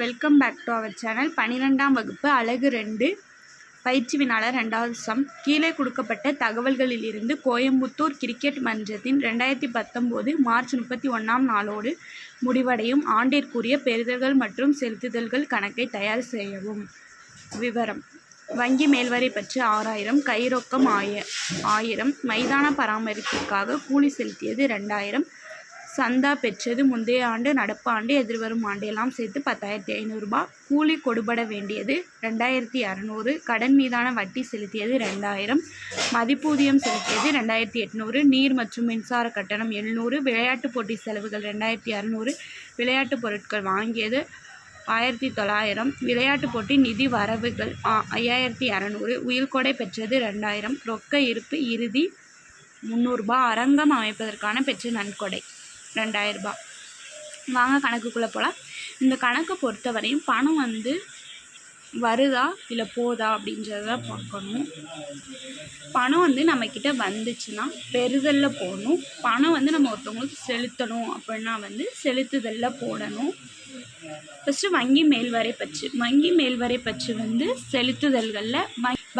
Welcome back to our channel பனிரெண்டாம் வகுப்பு அழகு ரெண்டு. பயிற்சி வினாளர் ரெண்டாவது சம். கீழே கொடுக்கப்பட்ட தகவல்களிலிருந்து கோயம்புத்தூர் கிரிக்கெட் மன்றத்தின் ரெண்டாயிரத்தி பத்தொம்போது மார்ச் முப்பத்தி ஒன்றாம் நாளோடு முடிவடையும். ஆண்டிற்குரிய பெறுதல்கள் மற்றும் செலுத்துதல்கள் கணக்கை தயார் செய்யவும். விவரம். வங்கி மேல்வரை பற்றி ஆறாயிரம் கைரொக்கம் ஆய ஆயிரம். மைதான பராமரிப்பிற்காக கூலி செலுத்தியது ரெண்டாயிரம். சந்தா பெற்றது முந்தைய ஆண்டு நடப்பு ஆண்டு எதிர்வரும் ஆண்டெல்லாம் சேர்த்து பத்தாயிரத்தி ஐநூறுரூபா கூலி கொடுபட வேண்டியது ரெண்டாயிரத்தி அறநூறு. கடன் மீதான வட்டி செலுத்தியது ரெண்டாயிரம். மதிப்பூதியம் செலுத்தியது ரெண்டாயிரத்தி எட்நூறு. நீர் மற்றும் மின்சார கட்டணம் எழுநூறு. விளையாட்டுப் போட்டி செலவுகள் ரெண்டாயிரத்தி அறநூறு. விளையாட்டுப் பொருட்கள் வாங்கியது ஆயிரத்தி தொள்ளாயிரம். விளையாட்டுப் போட்டி நிதி வரவுகள் ஐயாயிரத்தி அறநூறு. உயிர்கொடை பெற்றது ரெண்டாயிரம். ரொக்க இருப்பு இறுதி முந்நூறுரூபா அரங்கம் அமைப்பதற்கான பெற்ற நன்கொடை. ரெண்டாயிரரூபா. வாங்க கணக்குக்குள்ளே போகலாம் இந்த கணக்கை பொறுத்தவரையும் பணம் வந்து வருதா இல்லை போதா அப்படின்றத பார்க்கணும். பணம் வந்து நம்மக்கிட்ட வந்துச்சுன்னா பெறுதலில் போடணும். பணம் வந்து நம்ம ஒருத்தவங்களுக்கு செலுத்தணும் அப்படின்னா வந்து செலுத்துதலில் போடணும். ஃபஸ்ட்டு வங்கி மேல்வரை பச்சு. வங்கி மேல்வரை பச்சு வந்து செலுத்துதல்களில்.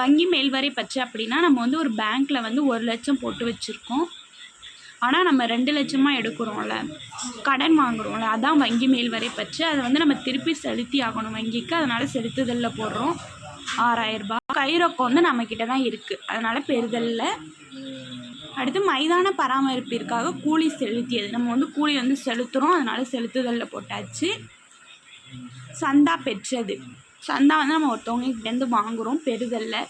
வங்கி மேல்வரை பச்சு அப்படின்னா நம்ம வந்து ஒரு பேங்க்கில் வந்து ஒரு லட்சம் போட்டு வச்சுருக்கோம். ஆனால் நம்ம ரெண்டு லட்சமாக எடுக்கிறோம்ல கடன் வாங்குறோம்ல அதான் வங்கி மேல் வரை பற்று. அதை வந்து நம்ம திருப்பி செலுத்தி ஆகணும். வங்கிக்கு அதனால் செலுத்துதலில் போடுறோம். ஆறாயிரரூபா கைரொக்கம் வந்து நம்மக்கிட்ட தான் இருக்குது அதனால் பெறுதலில். அடுத்து மைதான பராமரிப்பிற்காக கூலி செலுத்தியது. நம்ம வந்து கூலி வந்து செலுத்துகிறோம் அதனால் செலுத்துதலில் போட்டாச்சு. சந்தா பெற்றது. சந்தா வந்து நம்ம ஒருத்தவங்ககிட்டேருந்து வாங்குகிறோம் பெறுதலில்.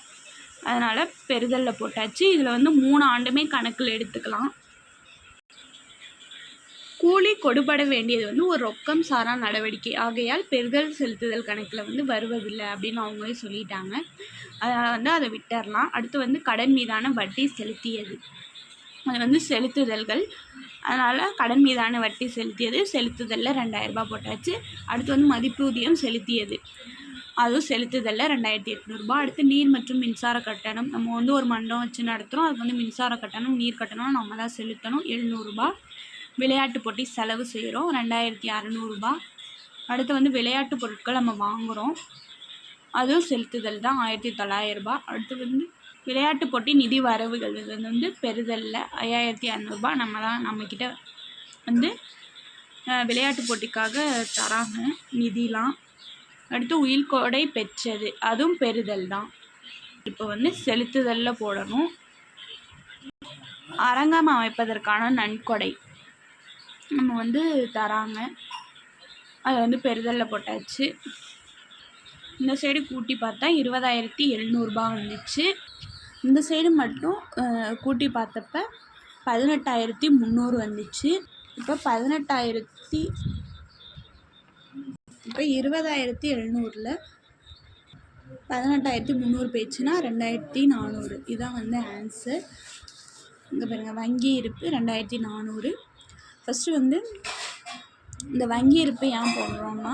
அதனால் பெறுதலில் போட்டாச்சு. இதில் வந்து மூணு ஆண்டுமே கணக்கில் எடுத்துக்கலாம். கூலி கொடுபட வேண்டியது வந்து ஒரு ரொக்கம் சாரா நடவடிக்கை. ஆகையால் பெறுதல் செலுத்துதல் கணக்கில் வந்து வருவதில்லை அப்படின்னு அவங்களே சொல்லிட்டாங்க. அதனால் வந்து அதை விட்டுறலாம். அடுத்து வந்து கடன் மீதான வட்டி செலுத்தியது. அது வந்து செலுத்துதல்கள். அதனால் கடன் மீதான வட்டி செலுத்தியது. செலுத்துதலில் ரெண்டாயிரரூபா போட்டாச்சு. அடுத்து வந்து மதிப்பூதியம் செலுத்தியது. அதுவும் செலுத்துதலில் ரெண்டாயிரத்தி எட்நூறுபா அடுத்து நீர் மற்றும் மின்சார கட்டணம். நம்ம வந்து ஒரு மண்டபம் வச்சு நடத்துகிறோம் அதுக்கு வந்து மின்சார கட்டணம் நீர் கட்டணம் நம்ம தான் செலுத்தணும். எழுநூறுபா விளையாட்டு போட்டி செலவு செய்கிறோம். ரெண்டாயிரத்தி அறநூறுபா. அடுத்து வந்து விளையாட்டு பொருட்கள் நம்ம வாங்குகிறோம் அதுவும் செலுத்துதல் தான். ஆயிரத்தி தொள்ளாயிரரூபா. அடுத்து வந்து விளையாட்டு போட்டி நிதி வரவுகள். இது வந்து பெறுதலில். ஐயாயிரத்தி அறநூறுபா நம்ம தான் நம்மக்கிட்ட வந்து விளையாட்டு போட்டிக்காக தராங்க. நிதிலாம். அடுத்து உயிர்கொடை பெற்றது. அதுவும் பெறுதல் தான். இப்போ வந்து செலுத்துதலில் போடணும். அரங்கம் அமைப்பதற்கான நன்கொடை. நம்ம வந்து தராங்க. அதை வந்து பெறுதலில் போட்டாச்சு. இந்த சைடு கூட்டி பார்த்தா இருபதாயிரத்தி எழுநூறுபா வந்துச்சு. இந்த சைடு மட்டும் கூட்டி பார்த்தப்ப பதினெட்டாயிரத்தி முந்நூறு வந்துச்சு. இப்போ பதினெட்டாயிரத்தி இப்போ இருபதாயிரத்தி எழுநூறில் பதினெட்டாயிரத்தி முந்நூறு போயிடுச்சுன்னா ரெண்டாயிரத்தி நானூறு. இதுதான் வந்து ஆன்சர் இங்கே பாருங்கள் வங்கி இருப்பு ரெண்டாயிரத்தி நானூறு. ஃபஸ்ட்டு வந்து இந்த வங்கி இருப்பு ஏன் போடுறோம்னா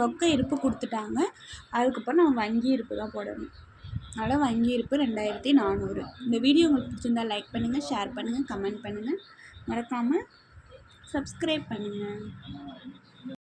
ரொக்க இருப்பு கொடுத்துட்டாங்க. அதுக்கப்புறம் நம்ம வங்கி இருப்பு தான் போடணும். அதனால் வங்கி இருப்பு ரெண்டாயிரத்தி நானூறு. இந்த வீடியோ உங்களுக்கு பிடிச்சிருந்தா லைக் பண்ணுங்கள் ஷேர் பண்ணுங்கள் கமெண்ட் பண்ணுங்கள் மறக்காமல் சப்ஸ்கிரைப் பண்ணுங்கள்